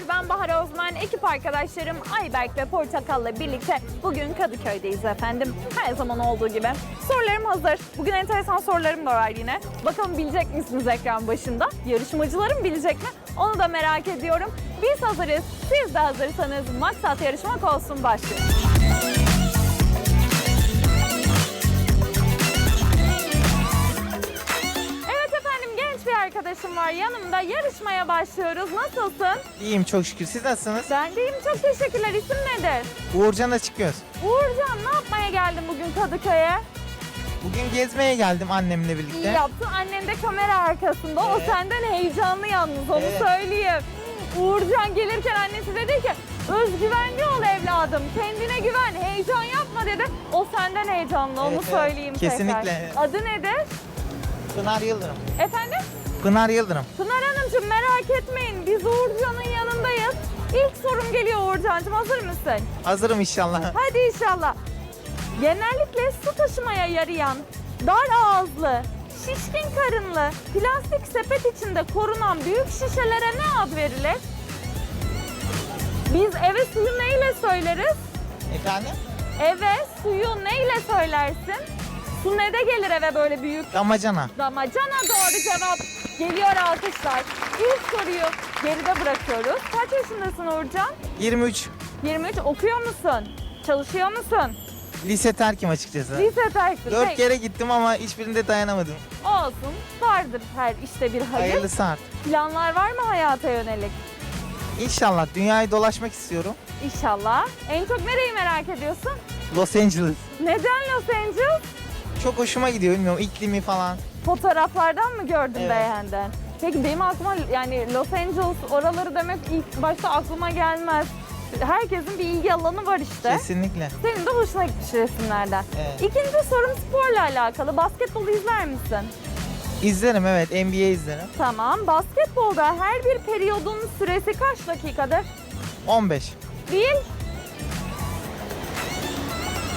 merhabalar. Ben Bahar Özmen, ekip arkadaşlarım Ayberk ve Portakal'la birlikte bugün Kadıköy'deyiz efendim. Her zaman olduğu gibi. Sorularım hazır. Bugün enteresan sorularım da var yine. Bakalım bilecek misiniz ekran başında? Yarışmacılarım bilecek mi? Onu da merak ediyorum. Biz hazırız. Siz de hazırsanız maksat yarışmak olsun başlıyor. Arkadaşım var yanımda. Yarışmaya başlıyoruz. Nasılsın? İyiyim çok şükür. Siz nasılsınız? Ben deyim çok teşekkürler. İsim nedir? Uğurcan'la çıkıyoruz. Uğurcan ne yapmaya geldin bugün Kadıköy'e? Bugün gezmeye geldim annemle İyi birlikte. yaptın. Annen de kamera arkasında. O Evet. senden heyecanlı yalnız onu Evet. söyleyeyim. Uğurcan gelirken annesi dedi ki özgüvenli ol evladım. Kendine güven. Heyecan yapma dedi. O senden heyecanlı. Onu Evet, evet. söyleyeyim Kesinlikle. tekrar. Adı nedir? Pınar Yıldırım. Efendim? Pınar Yıldırım. Pınar Hanımcığım merak etmeyin. Biz Uğurcan'ın yanındayız. İlk sorum geliyor Uğurcan'cığım. Hazır mısın? Hazırım inşallah. Hadi inşallah. Genellikle su taşımaya yarayan, dar ağızlı, şişkin karınlı, plastik sepet içinde korunan büyük şişelere ne ad verilir? Biz eve suyu neyle söyleriz? Efendim? Eve suyu neyle söylersin? Su ne de gelir eve böyle büyük? Damacana. Damacana doğru cevap. Geliyor alkışlar. İlk soruyu geride bırakıyoruz. Kaç yaşındasın Uğurcan? 23. 23. Okuyor musun? Çalışıyor musun? Lise terkim açıkçası. Lise. 4 Peki, kere gittim ama hiçbirinde dayanamadım. Olsun. Vardır her işte bir hayır. Hayırlısı artık. Planlar var mı hayata yönelik? İnşallah dünyayı dolaşmak istiyorum. İnşallah. En çok nereyi merak ediyorsun? Los Angeles. Neden Los Angeles? Çok hoşuma gidiyor bilmiyorum iklimi falan. Fotoğraflardan mı gördün Evet. beğendin? Peki benim aklıma yani Los Angeles oraları demek ilk başta aklıma gelmez. Herkesin bir ilgi alanı var işte. Kesinlikle. Senin de hoşuna gitmiş resimlerden. Evet. İkinci sorum sporla alakalı. Basketbolu izler misin? İzlerim evet NBA izlerim. Tamam. Basketbolda her bir periyodun süresi kaç dakikadır? 15. Değil.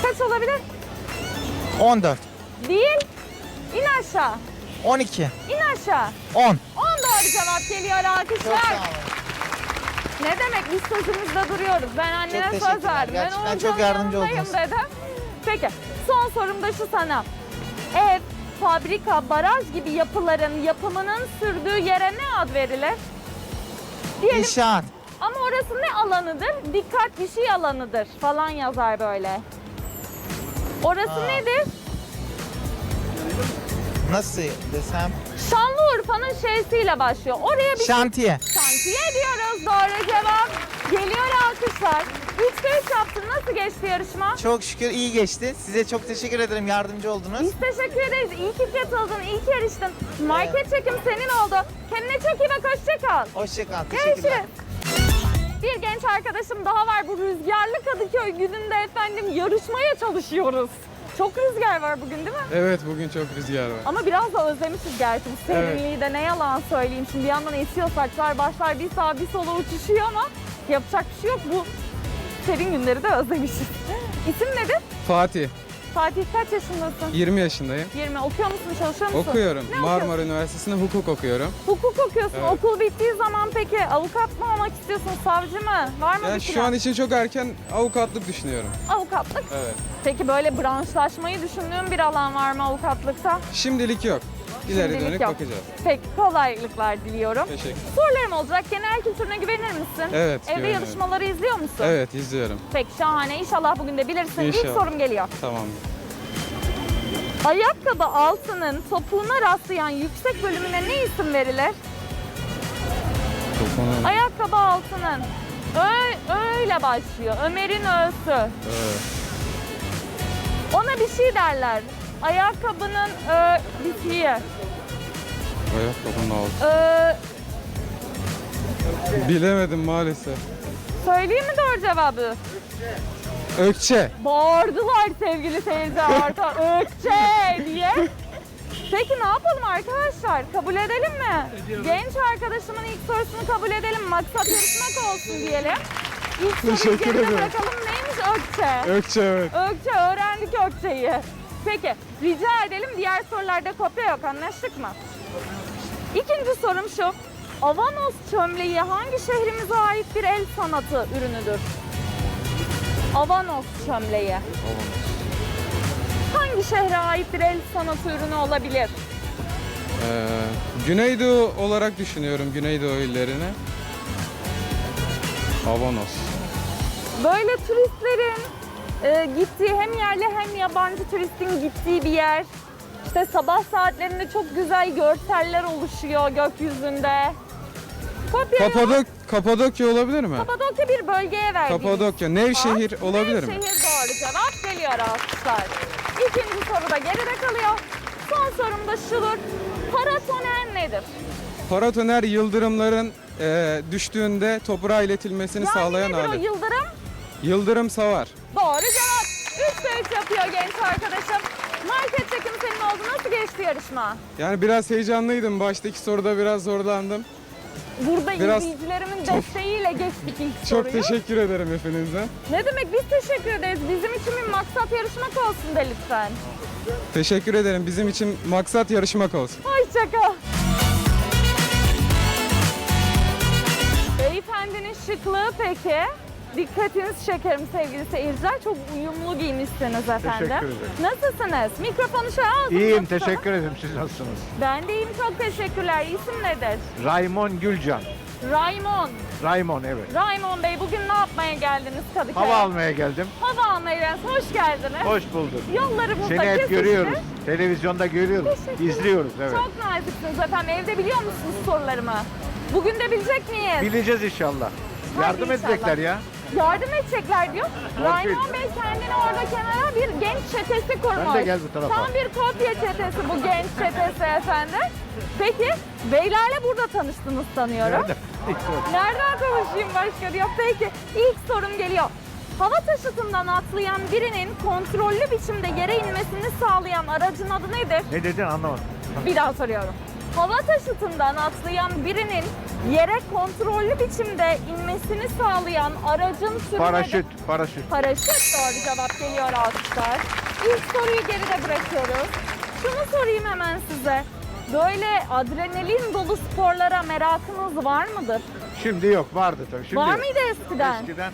Kaç olabilir? 14. Değil. İn aşağı. 12. İn aşağı. 10. 10 doğru cevap geliyor alkışlar. Ne demek biz sözümüzde duruyoruz. Ben annene Çok söz teşekkürler. verdim. Ben Gerçekten Uğurcan'ın çok yardımcı yanındayım oldunuz. dedim. Peki son sorum da şu sana. Ev, fabrika, baraj gibi yapıların yapımının sürdüğü yere ne ad verilir? Diyelim İnşaat. ama orası ne alanıdır? Dikkat bir şey alanıdır falan yazar böyle. Orası Aa. nedir? Nasıl desem? Şanlıurfa'nın şeysiyle başlıyor. Oraya bir Şantiye. şantiye diyoruz. Doğru cevap. Geliyor alkışlar. 3-5 yaptın. Nasıl geçti yarışma? Çok şükür iyi geçti. Size çok teşekkür ederim. Yardımcı oldunuz. Biz teşekkür ederiz. İyi ki katıldın, iyi ki yarıştın. Market çekim senin oldu. Kendine çok iyi bak, hoşça kal. Hoşçakal. Teşekkürler. Görüşürüz. Bir genç arkadaşım daha var. Bu rüzgarlı Kadıköy gününde efendim yarışmaya çalışıyoruz. Çok rüzgar var bugün değil mi? Evet bugün çok rüzgar var. Ama biraz da özlemişiz gerçi. Bu Serinliği de ne yalan söyleyeyim. Şimdi bir yandan esiyor saçlar, başlar bir sağa bir sola uçuşuyor ama yapacak bir şey yok. Bu serin günleri de özlemişiz. İsim nedir? Fatih, Fatih kaç yaşındasın? 20 yaşındayım. 20. Okuyor musun, çalışıyor musun? Okuyorum. Ne Marmara okuyorsun? Üniversitesi'nde hukuk okuyorum. Hukuk okuyorsun. Evet. Okul bittiği zaman peki avukat mı olmak istiyorsun, savcı mı? Var mı Yani bir şu plan? an için çok erken avukatlık düşünüyorum. Avukatlık. Evet. Peki böyle branşlaşmayı düşündüğün bir alan var mı avukatlıkta? Şimdilik yok. İleri dönük yok. bakacağız. Peki kolaylıklar diliyorum. Teşekkür. Sorularım olacak. Genel kültürüne güvenir misin? Evet, Evde güveniyorum. yarışmaları izliyor musun? Evet izliyorum. Peki şahane. İnşallah bugün de bilirsin. İlk İnşallah. sorum geliyor. Tamam. Ayakkabı altının topuğuna rastlayan yüksek bölümüne ne isim verilir? Dokunu. Ayakkabı altının. Ö öyle başlıyor. Ömer'in ö'sü. Evet. Ona bir şey derler. Ayakkabının ö bitiği. Ayakkabının altı. Ö Bilemedim maalesef. söyleyeyim mi doğru cevabı? Ökçe. Bağırdılar sevgili seyirciler arka ökçe diye. Peki ne yapalım arkadaşlar? Kabul edelim mi? Genç arkadaşımın ilk sorusunu kabul edelim. Maksat yarışmak olsun diyelim. İlk soruyu Teşekkür geride ederim. bırakalım. Neymiş ökçe? Ökçe evet. Ökçe öğrendik ökçeyi. Peki rica edelim diğer sorularda kopya yok anlaştık mı? İkinci sorum şu. Avanos çömleği hangi şehrimize ait bir el sanatı ürünüdür? Avanos çömleği. Hangi şehre ait bir el sanatı ürünü olabilir? Ee, Güneydoğu olarak düşünüyorum Güneydoğu illerini. Avanos. Böyle turistlerin e, gittiği hem yerli hem yabancı turistin gittiği bir yer. İşte sabah saatlerinde çok güzel görseller oluşuyor gökyüzünde. Kopya Kapadok Kapadokya olabilir mi? Kapadokya bir bölgeye verdiğimiz Kapadokya. Nevşehir Bak, olabilir mi? Nevşehir doğru cevap geliyor alkışlar. İkinci soru da geride kalıyor. Son sorum da şudur. Paratoner nedir? Paratoner yıldırımların e, düştüğünde toprağa iletilmesini Yani sağlayan nedir o alet. yıldırım? Yıldırım savar. Doğru cevap. 3 3 yapıyor genç arkadaşım. Market çekim senin oldu. Nasıl geçti yarışma? Yani biraz heyecanlıydım. Baştaki soruda biraz zorlandım. Burada Biraz- izleyicilerimin desteğiyle geçtik ilk Çok soruyu. teşekkür ederim hepinize. Ne demek biz teşekkür ederiz. Bizim için bir maksat yarışmak olsun de lütfen. Teşekkür ederim. Bizim için maksat yarışmak olsun. Hoşçakal. Beyefendinin şıklığı peki? Dikkatinizi çekerim sevgili seyirciler. Çok uyumlu giymişsiniz efendim. Teşekkür ederim. Nasılsınız? Mikrofonu şöyle ağzınıza İyiyim, teşekkür ederim. Siz nasılsınız? Ben de iyiyim, çok teşekkürler. İsim nedir? Raymond Gülcan. Raymond. Raymond evet. Raymond Bey bugün ne yapmaya geldiniz Kadıköy'e? Hava almaya geldim. Hava almaya geldiniz. Hoş geldiniz. Hoş bulduk. Yolları burada Seni hep kesişti. görüyoruz. Televizyonda görüyoruz. Teşekkürler. İzliyoruz evet. Çok naziksiniz efendim. Evde biliyor musunuz sorularımı? Bugün de bilecek miyiz? Bileceğiz inşallah. Hadi Yardım inşallah. edecekler ya. Yardım edecekler diyor. Raymond Bey kendini orada kenara bir genç çetesi kurmuş. Sen de gel bu tarafa. Tam bir kopya çetesi bu genç çetesi efendim. Peki beylerle burada tanıştınız sanıyorum. Nerede? Nereden konuşayım başka diyor. Peki ilk sorum geliyor. Hava taşıtından atlayan birinin kontrollü biçimde yere inmesini sağlayan aracın adı nedir? ne dedin anlamadım. Bir daha soruyorum. Hava taşıtından atlayan birinin yere kontrollü biçimde inmesini sağlayan aracın türü Paraşüt, paraşüt. Paraşüt doğru cevap geliyor alkışlar. İlk soruyu geride bırakıyoruz. Şunu sorayım hemen size. Böyle adrenalin dolu sporlara merakınız var mıdır? Şimdi yok, vardı tabii. Şimdi var yok. mıydı eskiden? Eskiden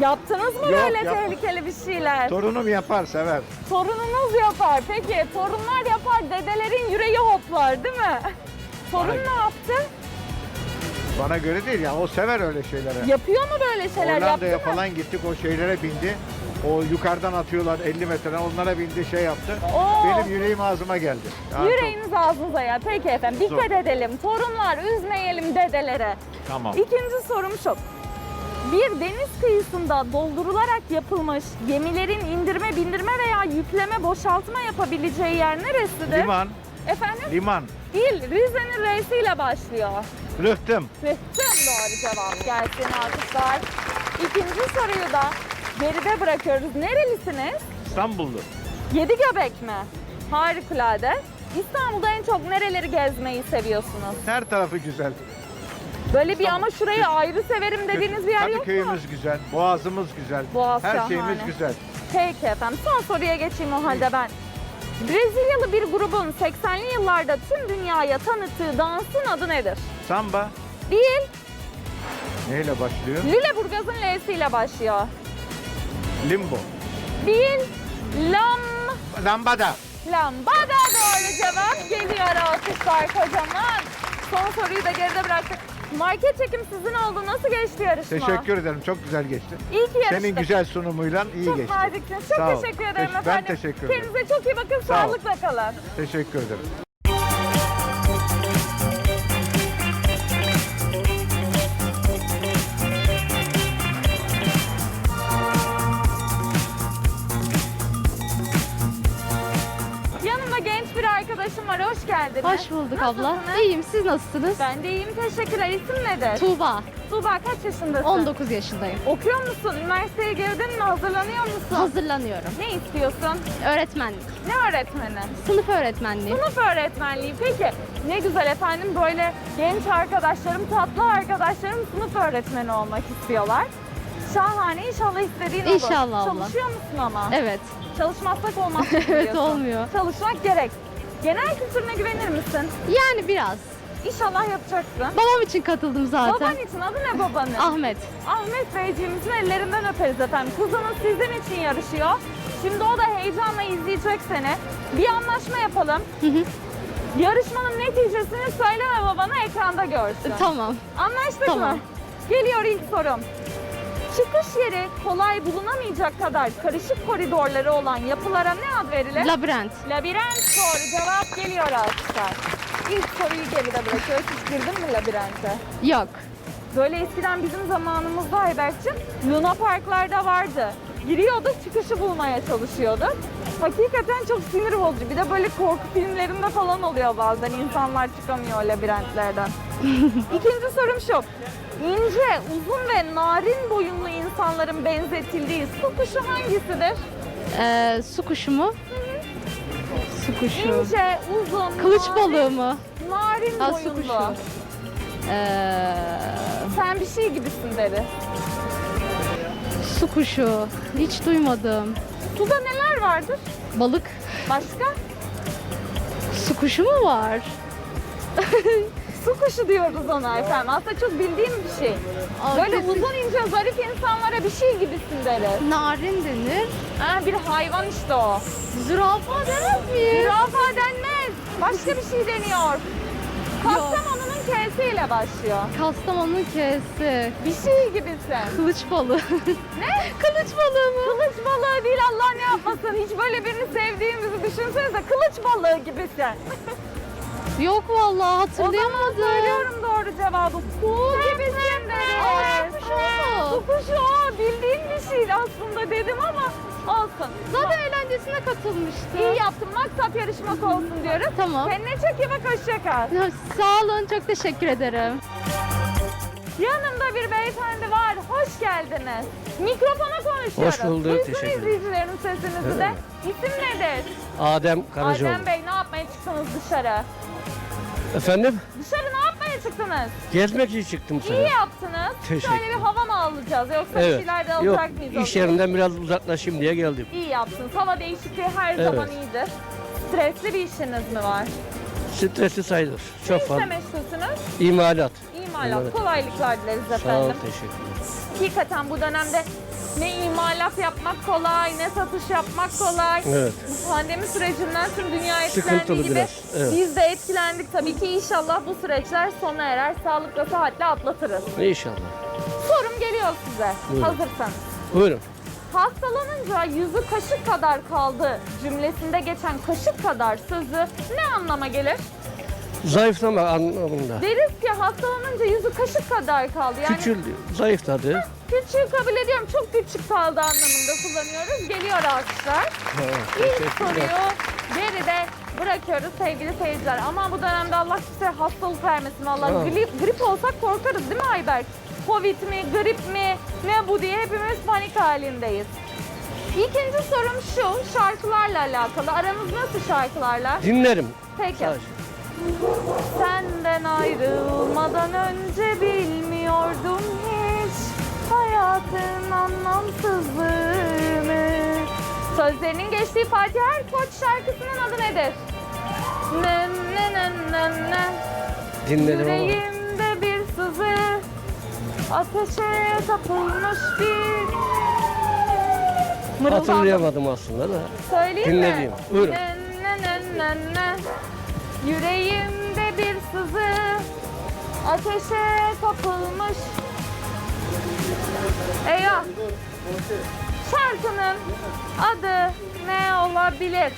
Yaptınız mı Yok, böyle yapmadım. tehlikeli bir şeyler? torunum yapar, sever. Torununuz yapar. Peki torunlar yapar, dedelerin yüreği hoplar değil mi? Torun Bana- ne yaptı? Bana göre değil ya. O sever öyle şeylere. Yapıyor mu böyle şeyler? Yaptı Hollanda'ya mı? falan gittik. O şeylere bindi. O yukarıdan atıyorlar 50 metreden. Onlara bindi, şey yaptı. Oo. Benim yüreğim ağzıma geldi. Ya çok- Yüreğiniz ağzınıza ya. Peki efendim dikkat Zor. edelim. Torunlar üzmeyelim dedelere. Tamam. İkinci sorum şu. Bir deniz kıyısında doldurularak yapılmış gemilerin indirme, bindirme veya yükleme, boşaltma yapabileceği yer neresidir? Liman, Efendim? liman. Değil, Rize'nin R'siyle başlıyor. Rıhtım. Rıhtım doğru cevap gelsin alkışlar. İkinci soruyu da geride bırakıyoruz. Nerelisiniz? İstanbullu. Yedi göbek mi? Harikulade. İstanbul'da en çok nereleri gezmeyi seviyorsunuz? Her tarafı güzel. Böyle bir ama şurayı ayrı severim dediğiniz bir yer yok mu? Kadıköy'ümüz güzel, boğazımız güzel. Boğaz Her şahane. şeyimiz güzel. Peki efendim son soruya geçeyim o halde ben. Brezilyalı bir grubun 80'li yıllarda tüm dünyaya tanıttığı dansın adı nedir? Samba Değil, neyle başlıyor? Lüleburgaz'ın L'siyle başlıyor. Limbo. Değil, lam, Lambada. lambada doğru cevap geliyor alkışlar kocaman. Son soruyu da geride bıraktık. Market çekim sizin oldu. Nasıl geçti yarışma? Teşekkür ederim. Çok güzel geçti. İyi ki yarıştık. Senin güzel sunumuyla iyi Çok geçti. naziksiniz. Çok Sağ ol. teşekkür ederim Teş- ben efendim. teşekkür ederim. Kendinize çok iyi bakın. Sağ ol. Sağlıkla kalın. Teşekkür ederim. Hoş bulduk abla. Nasılsınız? İyiyim. Siz nasılsınız? Ben de iyiyim. Teşekkürler. İsim nedir? Tuğba. Tuğba kaç yaşındasın? 19 yaşındayım. Okuyor musun? Üniversiteye girdin mi? Hazırlanıyor musun? Hazırlanıyorum. Ne istiyorsun? Öğretmenlik. Ne öğretmeni? Sınıf öğretmenliği. Sınıf öğretmenliği. Peki ne güzel efendim böyle genç arkadaşlarım, tatlı arkadaşlarım sınıf öğretmeni olmak istiyorlar. Şahane. İnşallah istediğin olur. İnşallah abla. Çalışıyor musun ama? Evet. Çalışmazsak olmaz Evet diyorsun. olmuyor. Çalışmak gerek. Genel kültürüne güvenir misin? Yani biraz. İnşallah yapacaksın. Babam için katıldım zaten. Baban için adı ne babanın? Ahmet. Ahmet Beyciğimizin ellerinden öperiz efendim. Kuzunuz sizin için yarışıyor. Şimdi o da heyecanla izleyecek seni. Bir anlaşma yapalım. Yarışmanın neticesini söyleme babana ekranda görsün. Tamam. Anlaştık Tamam. mı? Geliyor ilk sorum. Çıkış yeri kolay bulunamayacak kadar karışık koridorları olan yapılara ne ad verilir? Labirent. Labirent doğru cevap geliyor alkışlar. İlk soruyu geride bırakıyoruz. Hiç girdin mi labirente? Yok. Böyle eskiden bizim zamanımızda Ayberk'cim Luna Parklarda vardı. Giriyorduk çıkışı bulmaya çalışıyorduk. Hakikaten çok sinir bozucu. Bir de böyle korku filmlerinde falan oluyor bazen. insanlar çıkamıyor labirentlerden. İkinci sorum şu. İnce, uzun ve narin boyunlu insanların benzetildiği su kuşu hangisidir? Ee, su kuşu mu? Su kuşu. İnce, uzun, Kılıç narin- balığı mı? Narin Aa, su boyunlu. kuşu. Ee, Sen bir şey gibisin deri. su kuşu. Hiç duymadım. Suda neler vardır? Balık. Başka? Su kuşu mu var? Su kuşu diyoruz ona efendim. Aslında çok bildiğim bir şey. Böyle kesin- uzun ince zarif insanlara bir şey gibisin deriz. Narin denir. Ha, bir hayvan işte o. Zürafa demez miyiz? Zürafa denmez. Başka bir şey deniyor. Kastamonu'nun K'siyle başlıyor. Kastamonu'nun K'si. Bir şey gibisin. Kılıç balığı. Ne? Kılıç balığı mı? Kılıç balığı değil Allah ne yapmasın. Hiç böyle birini sevdiğimizi düşünsenize. Kılıç balığı gibisin. Yok vallahi O zaman hatırlayamadım. söylüyorum doğru cevabı. Kuğu gibisin deriz. su kuşu mu? O. Bildiğim bir şeydi aslında dedim ama olsun. Zaten eğlencesine katılmıştı. İyi yaptın. Maksat yarışmak olsun diyoruz. Tamam. Kendine çok iyi bak. Hoşça kal. Sağ olun, çok teşekkür ederim. Yanımda bir beyefendi var. Hoş geldiniz. Mikrofona konuşuyoruz. Hoş bulduk, Duysun teşekkür ederim. izleyicilerin sesinizi de. İsim nedir? Adem Karacaoğlu. Adem Bey ne yapmaya çıktınız dışarı? Efendim? Dışarı ne yapmaya çıktınız? Gezmek için çıktım İyi sana. yaptınız. Teşekkür. Şöyle bir hava mı alacağız yoksa bir Evet. şeyler de Yok, alacak mıyız? iş yerinden biraz uzaklaşayım diye geldim. İyi yaptınız. Hava değişikliği her Evet. zaman iyidir. Stresli bir işiniz mi var? Stresli sayılır. Ne Çok işle fazla. meşgulsünüz? İmalat. İmalat. İmalat. Kolaylıklar dileriz Sağ ol, efendim. teşekkürler. Hakikaten bu dönemde ne imalat yapmak kolay, ne satış yapmak kolay. Evet. Bu pandemi sürecinden tüm dünya etkilendiği Sıkıntılı gibi biraz, evet. biz de etkilendik. Tabii ki inşallah bu süreçler sona erer, sağlıkla, sıhhatle atlatırız. İnşallah. Sorum geliyor size, Buyurun. hazırsanız. Buyurun. Hastalanınca yüzü kaşık kadar kaldı cümlesinde geçen kaşık kadar sözü ne anlama gelir? Zayıflama anlamında. Deriz ki hastalanınca yüzü kaşık kadar kaldı. Yani Küçüldü, zayıfladı. Küçüğü kabul ediyorum. Çok küçük kaldı anlamında kullanıyoruz. Geliyor alkışlar. Ha, İlk soruyu geride bırakıyoruz sevgili seyirciler. Ama bu dönemde Allah kimseye hastalık vermesin. Allah grip, grip olsak korkarız değil mi Ayberk? Covid mi, grip mi, ne bu diye hepimiz panik halindeyiz. İkinci sorum şu, şarkılarla alakalı. Aranız nasıl şarkılarla? Dinlerim. Peki. Sadece. Senden ayrılmadan önce bilmiyordum hiç hayatın anlamsızlığını. Sözlerinin geçtiği Fatih Erkoç şarkısının adı nedir? Ne ne ne ne ne Dinledim ama. Yüreğimde bir sızı Ateşe tapılmış bir Mırıldandım. Hatırlayamadım aslında da. Söyleyeyim mi? Dinlediğim. Buyurun. Ne, ne, ne, ne, ne. Yüreğimde bir sızı ateşe kapılmış. Eyvah. Şarkının adı ne olabilir?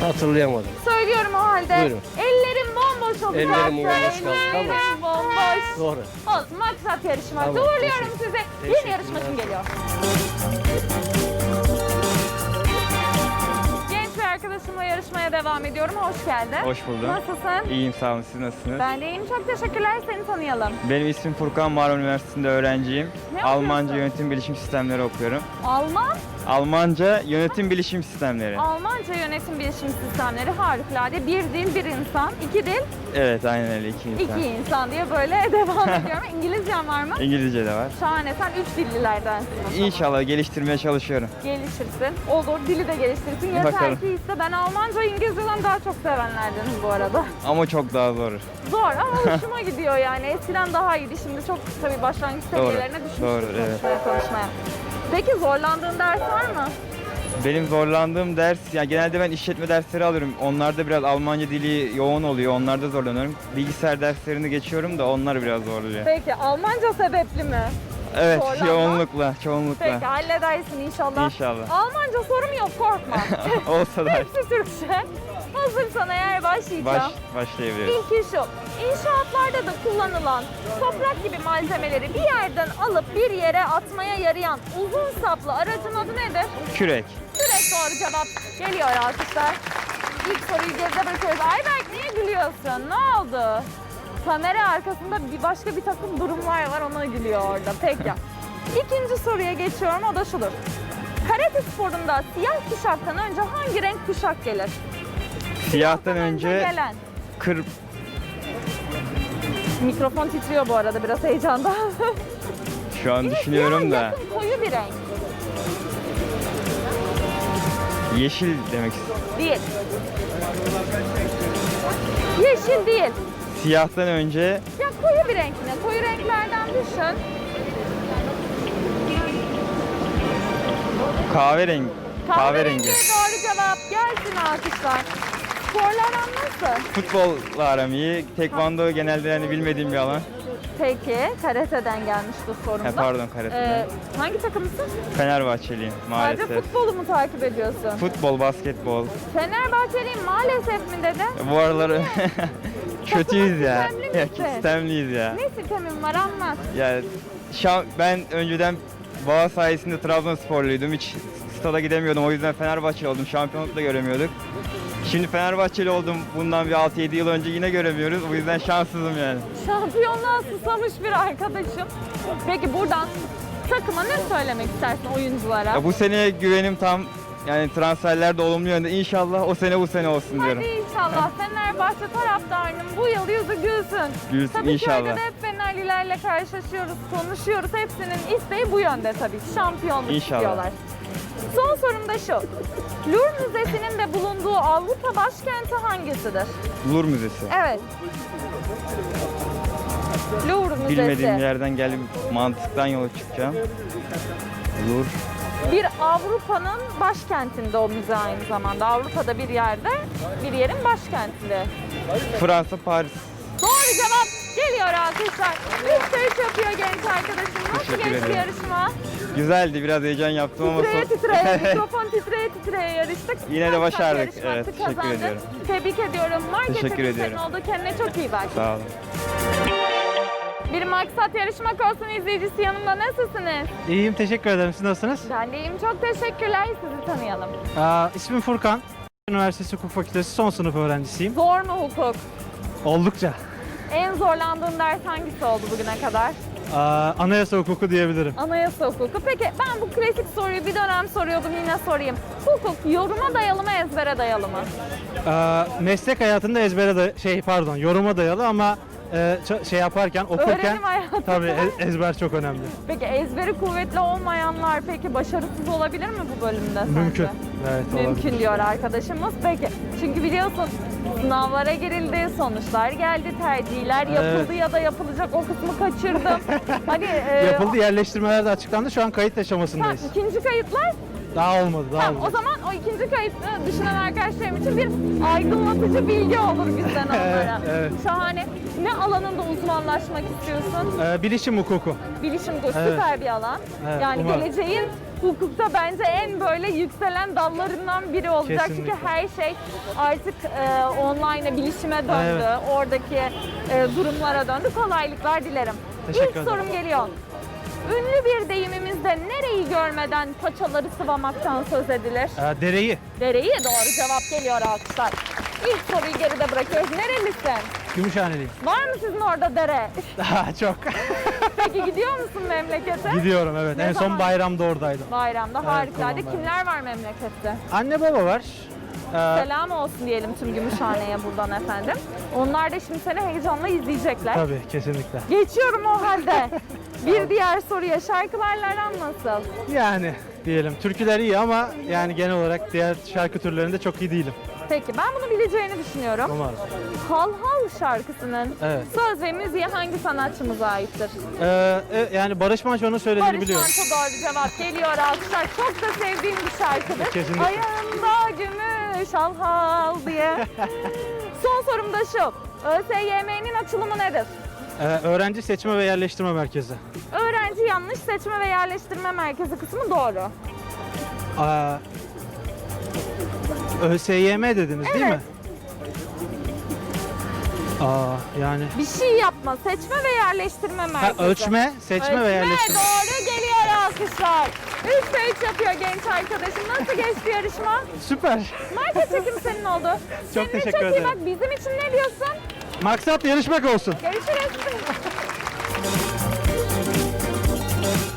Hatırlayamadım. Söylüyorum o halde. Buyurun. Ellerim bomboş olacak. Ellerim bomboş kaldı, Ellerim bomboş. Doğru. Olsun maksat yarışmak. Tamam, teşekkür- size. Yeni yarışmacım geliyor. Arkadaşımla yarışmaya devam ediyorum. Hoş geldin. Hoş buldum. Nasılsın? İyiyim sağ olun. Siz nasılsınız? Ben de iyiyim. Çok teşekkürler. Seni tanıyalım. Benim ismim Furkan Marmara Üniversitesi'nde öğrenciyim. Ne Almanca yönetim bilişim sistemleri okuyorum. Alman? Almanca yönetim bilişim sistemleri. Almanca yönetim bilişim sistemleri harikulade. Bir dil, bir insan. iki dil, Evet aynen öyle iki insan. iki insan diye böyle devam ediyorum. İngilizcen var mı? İngilizce de var. Şahane. Sen üç dillilerdensin. o zaman. İnşallah geliştirmeye çalışıyorum. Gelişirsin. Olur. Dili de geliştirsin. Yeter Bakalım. ki iste. Ben Almanca İngilizceden daha çok sevenlerdenim bu arada. Ama çok daha zor. Zor ama hoşuma gidiyor yani. Eskiden daha iyiydi. Şimdi çok tabii başlangıç Doğru, seviyelerine düşmüştür doğru, evet. konuşmaya konuşmaya. Peki zorlandığın ders var mı? Benim zorlandığım ders, ya genelde ben işletme dersleri alıyorum. Onlarda biraz Almanca dili yoğun oluyor. Onlarda zorlanıyorum. Bilgisayar derslerini geçiyorum da onlar biraz zorluyor. Peki Almanca sebepli mi? Evet, zorlanma. çoğunlukla, çoğunlukla. Peki halledersin inşallah. İnşallah. Almanca sorum yok korkma. Olsa da Hepsi Türkçe. Hazırsan eğer başlayacağım. baş, başlayabiliriz. İlki şu. İnşaatlarda da kullanılan toprak gibi malzemeleri bir yerden alıp bir yere atmaya yarayan uzun saplı aracın adı nedir? Kürek. Direkt doğru cevap geliyor alkışlar. İlk soruyu geride bırakıyoruz. Ayberk niye gülüyorsun? Ne oldu? Kamera arkasında bir başka bir takım durumlar var ona gülüyor orada. Peki. İkinci soruya geçiyorum o da şudur. Karate sporunda siyah kuşaktan önce hangi renk kuşak gelir? Siyahtan önce gelen. kır, Mikrofon titriyor bu arada biraz heyecandan. şu an düşünüyorum da Yakın koyu bir renk. yeşil demek istiyorum. Değil. Yeşil değil. Siyahtan önce Ya koyu bir renk yine. Koyu renklerden düşün. kahverengi. Kahverengi Kahverengi. doğru cevap. Gelsin alkışlar. Sporlardan nasıl? Futbolla aram iyi. Tekvando genelde yani bilmediğim bir alan. Peki, karate'den gelmiş bu sorumda. Pardon, karateden. Ee, hangi takımısın? Fenerbahçeliyim Sadece maalesef. futbolu mu takip ediyorsun? Futbol, basketbol. Fenerbahçeliyim maalesef mi dedi? Bu araları kötüyüz ya. sistemli ya misin? sistemliyiz ya. Ne sistemin var anlat. Ya şam, ben önceden Boğa sayesinde Trabzonsporluydum. Hiç stada gidemiyordum. O yüzden Fenerbahçeli oldum. Şampiyonluk da göremiyorduk. Şimdi Fenerbahçeli oldum. Bundan bir 6-7 yıl önce yine göremiyoruz. O yüzden şanssızım yani. Şampiyonluğa susamış bir arkadaşım. Peki buradan takıma ne söylemek istersin oyunculara? Ya bu sene güvenim tam. Yani transferler de olumlu yönde. İnşallah o sene bu sene olsun diyorum. Hadi inşallah Fenerbahçe taraftarının bu yıl yüzü gülsün. Gülsün tabii inşallah. köyde de hep Fenerlilerle karşılaşıyoruz, konuşuyoruz. Hepsinin isteği bu yönde tabii ki. Şampiyonluk İnşallah. istiyorlar. Son sorum da şu. Louvre Müzesi'nin de bulunduğu Avrupa başkenti hangisidir? Louvre Müzesi. Evet. Louvre Müzesi. Bilmediğim yerden geldim. Mantıktan yola çıkacağım. Louvre. Bir Avrupa'nın başkentinde o müze aynı zamanda. Avrupa'da bir yerde, bir yerin başkentinde. Fransa, Paris. Doğru cevap geliyor. Üçte üç yapıyor genç arkadaşım. Nasıl Teşekkür geçti ederim. yarışma? Güzeldi. Biraz heyecan yaptım ama Titreye son- titreye, mikrofon titreye titreye yarıştık. Yine de Sen başardık. Evet, teşekkür kazandın. ediyorum. Tebrik ediyorum. Marketing Teşekkür ediyorum. oldu. Kendine çok iyi bak. Sağ olun. Bir maksat yarışmak olsun izleyicisi yanımda nasılsınız? İyiyim, teşekkür ederim. Siz nasılsınız? Ben de iyiyim. Çok teşekkürler. Sizi tanıyalım. Aa, ismim Furkan. Üniversitesi Hukuk Fakültesi son sınıf öğrencisiyim. Zor mu hukuk? Oldukça. En zorlandığın ders hangisi oldu bugüne kadar? Anayasa hukuku diyebilirim. Anayasa hukuku. Peki ben bu klasik soruyu bir dönem soruyordum yine sorayım. Hukuk yoruma dayalı mı ezbere dayalı mı? Aa, meslek hayatında ezbere day- şey pardon yoruma dayalı ama e, şey yaparken okurken Öğrenim hayatı. tabii e- ezber çok önemli. Peki ezberi kuvvetli olmayanlar peki başarısız olabilir mi bu bölümde sence? Mümkün. Evet olabilir. Mümkün diyor arkadaşımız. Peki çünkü biliyorsun sınavlara girildi, sonuçlar geldi, tercihler yapıldı Evet. ya da yapılacak o kısmı kaçırdım. hani e, Yapıldı yerleştirmeler de açıklandı. Şu an kayıt Tamam, aşamasındayız. ikinci kayıtlar Daha olmadı, daha Tamam, o olmadı. zaman o ikinci kayıtı düşünen arkadaşlarım için bir aydınlatıcı bilgi olur bizden onlara. evet. Şahane. Ne alanında uzmanlaşmak istiyorsun? Ee, bilişim hukuku. Bilişim hukuku Evet. süper bir alan. Evet, yani umarım. geleceğin hukukta bence en böyle yükselen dallarından biri olacak. Çünkü Kesinlikle. her şey artık e, online'a, bilişime döndü. Evet. Oradaki e, durumlara döndü. Kolaylıklar dilerim. Teşekkür İlk ederim. sorum geliyor. Ünlü bir deyimimizde nereyi görmeden paçaları sıvamaktan söz edilir? Ee, dereyi. Dereyi doğru cevap geliyor alkışlar. İlk soruyu geride bırakıyoruz. Nerelisin? Gümüşhaneliyim. Var mı sizin orada dere? Daha çok. Peki gidiyor musun memlekete? Gidiyorum evet. Ne en zaman? son bayramda oradaydım. Bayramda Evet, harikulade. Kimler var memlekette? Anne baba var. Ee, Selam olsun diyelim tüm Gümüşhane'ye buradan efendim. Onlar da şimdi seni heyecanla izleyecekler. tabii kesinlikle. Geçiyorum o halde. Bir diğer soruya şarkılarla aran nasıl? Yani diyelim. Türküler iyi ama yani genel olarak diğer şarkı türlerinde çok iyi değilim. Peki ben bunu bileceğini düşünüyorum. Umarım. Hal Hal şarkısının Evet. söz ve müziği hangi sanatçımıza aittir? Ee, e, yani Barış Manço'nun söylediğini Barış biliyorum. Manço doğru cevap geliyor alkışlar. Çok da sevdiğim bir şarkıdır. Kesinlikle. Ayağında gümüş al hal diye. Son sorum da şu. ÖSYM'nin açılımı nedir? Ee, öğrenci seçme ve yerleştirme merkezi. Öğrenci yanlış seçme ve yerleştirme merkezi kısmı doğru. Aa, ÖSYM dediniz değil mi? Aa, yani Bir şey yapma. Seçme ve yerleştirme ha, merkezi. ölçme, seçme Ölçme ve yerleştirme. doğru geliyor alkışlar. 3 3 yapıyor genç arkadaşım. Nasıl geçti yarışma? Süper. Marka çekim senin oldu. Kendine teşekkür çok iyi ederim. bak. Bizim için ne diyorsun? Maksat yarışmak olsun. Görüşürüz.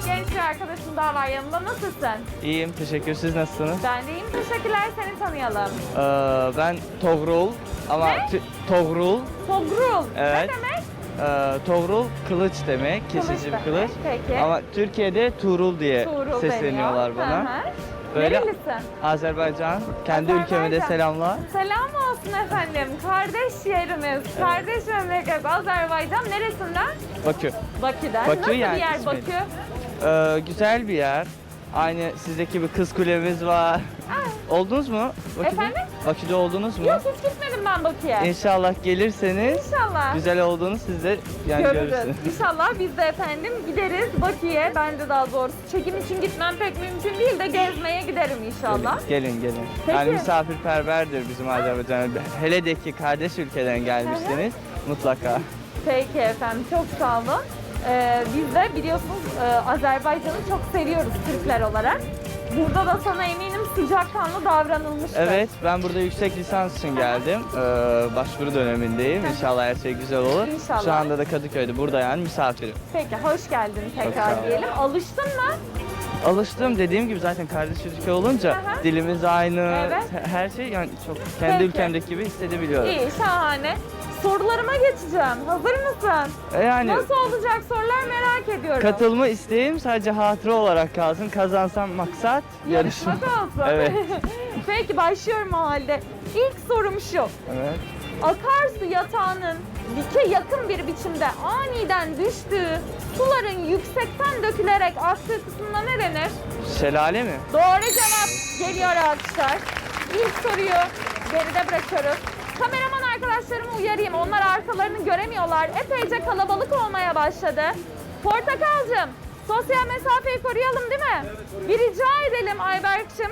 Genç bir arkadaşım daha var yanımda. Nasılsın? İyiyim, teşekkür. Siz nasılsınız? Ben de iyiyim. Teşekkürler. Seni tanıyalım. Ee, ben Togrul ama Ne? tü- Togrul, Togrul. Evet. Ne demek? E, Togrul kılıç demek, kesici bir demek. kılıç. Peki. Ama Türkiye'de Tuğrul diye Tuğrul sesleniyorlar deniyor. bana. Hı hı. Böyle Nerelisin? Azerbaycan, kendi ülkeme de Azerbaycan. selamlar. Selam olsun efendim. Kardeş yerimiz, kardeş memleket Azerbaycan. Neresinden? Bakü. Bakü'den. Bakü Nasıl yani bir yer. Bakü? Ee, güzel bir yer. Aynı sizdeki bir kız kulemiz var. Oldunuz mu? Bakü'de? Efendim? Bakü'de oldunuz mu? Yok hiç gitmedim ben Bakü'ye. İnşallah gelirseniz İnşallah. güzel olduğunu siz de yani Görürüz. görürsünüz. İnşallah biz de efendim gideriz Bakü'ye. Ben de daha doğrusu çekim için gitmem pek mümkün değil de gezmeye giderim inşallah. Gelin gelin. Peki. Yani misafirperverdir bizim Azerbaycan. Hele de ki kardeş ülkeden gelmişsiniz mutlaka. Peki efendim çok sağ olun. Ee, biz de biliyorsunuz e, Azerbaycan'ı çok seviyoruz Türkler olarak. Burada da sana eminim sıcakkanlı davranılmıştır. Evet ben burada yüksek lisans için geldim. Ee, başvuru dönemindeyim. İnşallah her şey güzel olur. İnşallah. Şu anda da Kadıköy'de burada yani misafirim. Peki hoş geldin sağ tekrar ol. diyelim. Alıştın mı? Alıştım dediğim gibi zaten kardeş ülke olunca Aha. dilimiz aynı. Evet. Her şey yani çok kendi Peki. ülkemdeki gibi hissedebiliyorum. İyi şahane. Sorularıma geçeceğim. Hazır mısın? E Yani Nasıl olacak sorular merak ediyorum. katılma isteğim sadece hatıra olarak kalsın. Kazansam maksat yarışma. Yarışmak olsun. Evet. Peki başlıyorum o halde. İlk sorum şu. Evet. Akarsu yatağının dike yakın bir biçimde aniden düştüğü suların yüksekten dökülerek aktığı kısmına ne denir? Şelale mi? Doğru cevap geliyor arkadaşlar. İlk soruyu geride bırakıyoruz. Kameraman arkadaşlarımı uyarayım. Onlar arkalarını göremiyorlar. Epeyce kalabalık olmaya başladı. Portakalcığım, sosyal mesafeyi koruyalım değil mi? Bir rica edelim Ayberk'cim.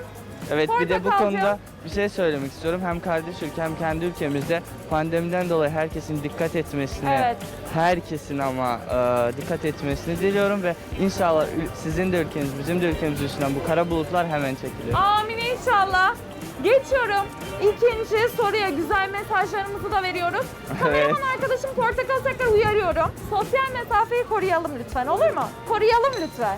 Evet bir de bu konuda bir şey söylemek istiyorum. Hem kardeş ülke hem kendi ülkemizde pandemiden dolayı herkesin dikkat etmesini, Evet. herkesin ama e, dikkat etmesini diliyorum ve inşallah ül- sizin de ülkeniz, bizim de ülkemiz üstünden bu kara bulutlar hemen çekilir. Amin inşallah. Geçiyorum. İkinci soruya güzel mesajlarımızı da veriyoruz. Kameraman arkadaşım Portakal tekrar uyarıyorum. Sosyal mesafeyi koruyalım lütfen olur mu? Koruyalım lütfen.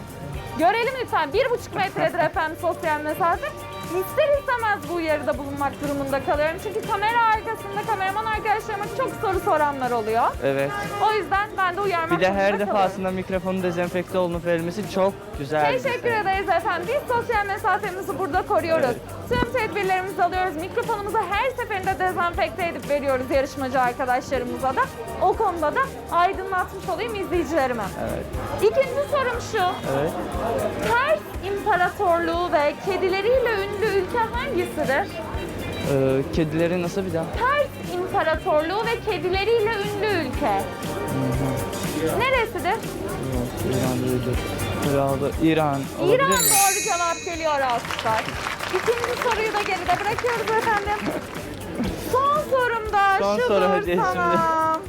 Görelim lütfen. Bir buçuk metredir efendim sosyal mesafe. İster istemez bu uyarıda bulunmak durumunda kalıyorum. Çünkü kamera arkasında kameraman arkadaşlarıma çok soru soranlar oluyor. Evet. O yüzden ben de uyarmak Bir de her durumunda kalıyorum. defasında mikrofonun dezenfekte olunup verilmesi çok güzel. bir Teşekkür şey. ederiz efendim. Biz sosyal mesafemizi burada koruyoruz. Tüm tedbirlerimizi alıyoruz. Mikrofonumuzu her seferinde dezenfekte edip veriyoruz yarışmacı arkadaşlarımıza da. O konuda da aydınlatmış olayım izleyicilerime. Evet. İkinci sorum şu. Evet. Pers İmparatorluğu ve kedileriyle ünlü ülke hangisidir? Ee, kedileri nasıl bir daha? Pers İmparatorluğu ve kedileriyle ünlü ülke. Neresidir? İran değildir. Kraldı. İran. Olabilir İran mi? doğru cevap geliyor alkışlar. İkinci soruyu da geride bırakıyoruz efendim. Son sorum da Son şudur soru hadi sana.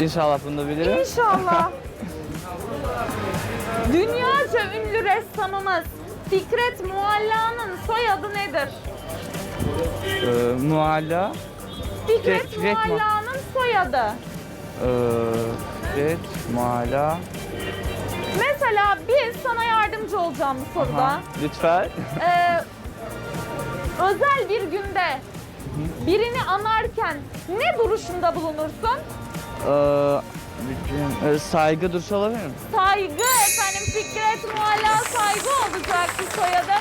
İnşallah bunu da bilirim. İnşallah. Dünyaca ünlü ressamımız Fikret Mualla'nın soyadı nedir? Ee, Mualla. Fikret Fikret Mualla. Mualla'nın soyadı. Ee, Fikret, Muala. Mesela biz sana yardımcı olacağım bu soruda. Aha, Lütfen. Ee, özel bir günde birini anarken ne duruşunda bulunursun? Ee, bütün- e, saygı duruşu olabilir mi? Saygı efendim Fikret Mualla saygı olacaktı soyadı.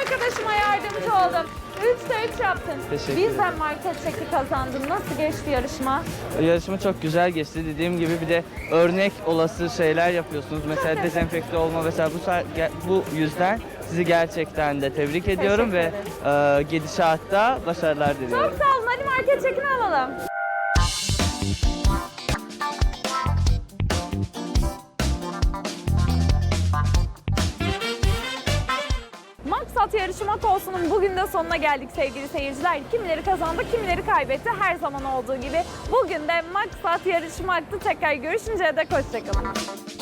Arkadaşıma yardımcı oldum. 3'te 3 yaptın. Teşekkür Bizden market çeki kazandın. Nasıl geçti yarışma? Yarışma çok güzel geçti. Dediğim gibi bir de örnek olası şeyler yapıyorsunuz. Mesela dezenfekte olma mesela bu sa- ge- bu yüzden sizi gerçekten de tebrik ediyorum ve e, gidişatta başarılar diliyorum. Çok sağ olun. Hadi market çekini alalım. Yarışma olsunun bugün de sonuna geldik sevgili seyirciler. Kimileri kazandı, kimileri kaybetti her zaman olduğu gibi. Bugün de Maksat yarışmaktı. Tekrar görüşünceye dek hoşçakalın.